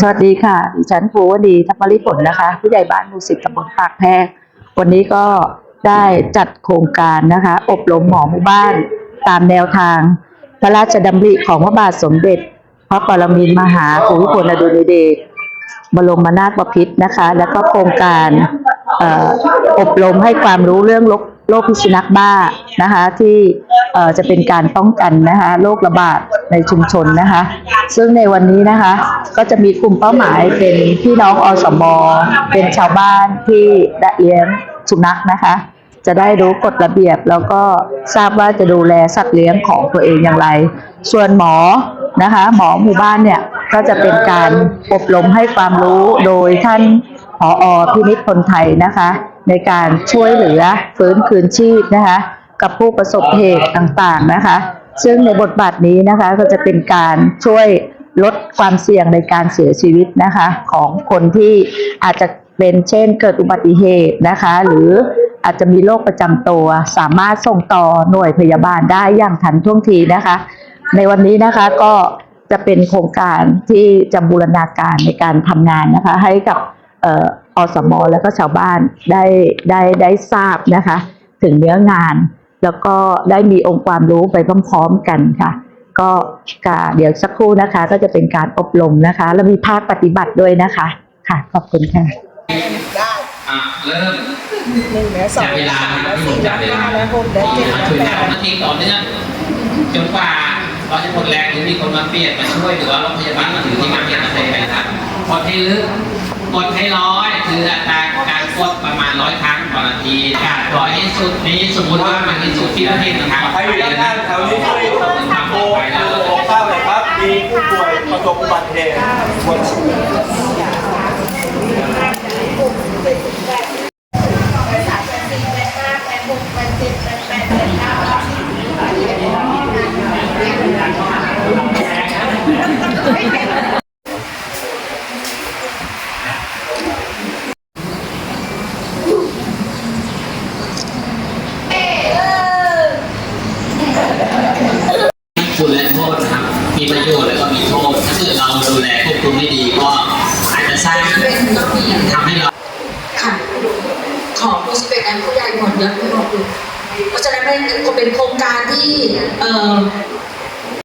สวัสดีค่ะ ดิฉันภูวดีทัพมริผลนะคะ ผู้ใหญ่บ้านหมู่สิบตำบลปากแพรกวันนี้ก็ได้จัดโครงการนะคะ อบรมหมอหมู่บ้านตามแนวทาง พระราชดำริของพระบาทสมเด็จ พระปรมินทรมหาภูมิพลอดุลยเดชบรมนาถบพิตรนะคะ แล้วก็โครงการอออบรมให้ความรู้เรื่องโรค โรคพิษสุนัขบ้านะคะที่จะเป็นการป้องกันนะคะโรคระบาดในชุมชนนะคะ ซึ่งในวันนี้นะคะก็จะมีกลุ่มเป้าหมายเป็นพี่น้องอสมเป็นชาวบ้านที่ได้เลี้ยงสุนัขนะคะ จะได้รู้กฎระเบียบแล้วก็ทราบว่าจะดูแลสัตว์เลี้ยงของตัวเองอย่างไร ส่วนหมอนะคะ หมอหมู่บ้านเนี่ยก็จะเป็นการอบรมให้ความรู้โดยท่านผอพินิจพลไทยนะคะ ในการช่วยเหลือฟื้นคืนชีพนะคะ กับผู้ประสบเหตุต่างๆนะคะ ซึ่งในบทบาทนี้นะคะก็จะเป็นการช่วยลดความเสี่ยงในการเสียชีวิตนะคะ ของคนที่อาจจะเป็นเช่นเกิดอุบัติเหตุนะคะ หรืออาจจะมีโรคประจำตัว สามารถส่งต่อหน่วยพยาบาลได้อย่างทันท่วงทีนะคะ ในวันนี้นะคะก็จะเป็นโครงการที่จะบูรณาการในการทำงานนะคะ ให้กับ อ่ออสมแล้วก็ชาวบ้านได้ได้ได้ทราบนะคะ ถึงเนื้องาน แล้วก็ได้มีองค์ความรู้ไปพร้อมๆกันค่ะ ก็กเดี๋ยวสักครู่นะคะ ก็จะเป็นการอบรมนะคะ แล้วมีภาคปฏิบัติด้วยนะคะ ค่ะ ขอบคุณค่ะอะเริ่มหนึ่งและสองจับเวลาและนะที่ผมสี่จับเวลาและหกและเจ็ดและสแปดนาทีต่อเนื่องจนกว่าเราจะหมดแรงหรือมีคนมาเปลี่ยนมาช่วยหรือว่าโรงพยาบาลมาถึงที่มาเปลี่ยนมาเซ็นไปครับกดให้ลึกกดให้ร้อย คืออัตราการกดประมาณร้อยครั้งต่อนาทีการปล่อยให้สุดนี้สมมติว่ามันที่สุดที่ประเทศนะครับใครอยู่ด้านข้างแถวนี้ช่วยโทรโทรบอกทราบหน่อยครับ มีผู้ป่วยประสบอุบัติเหตุบน คุณและโทษนะครับ มีประโยชน์แล้วก็มีโทษ ถ้าเกิดเราดูแลควบคุมไม่ดีก็อาจจะสร้างทำให้เราค่ะของผู้สิบเอ็ดอันผู้ใหญ่หมดเยอะไปหมดเลยเพราะฉะนั้นเป็นเป็นโครงการที่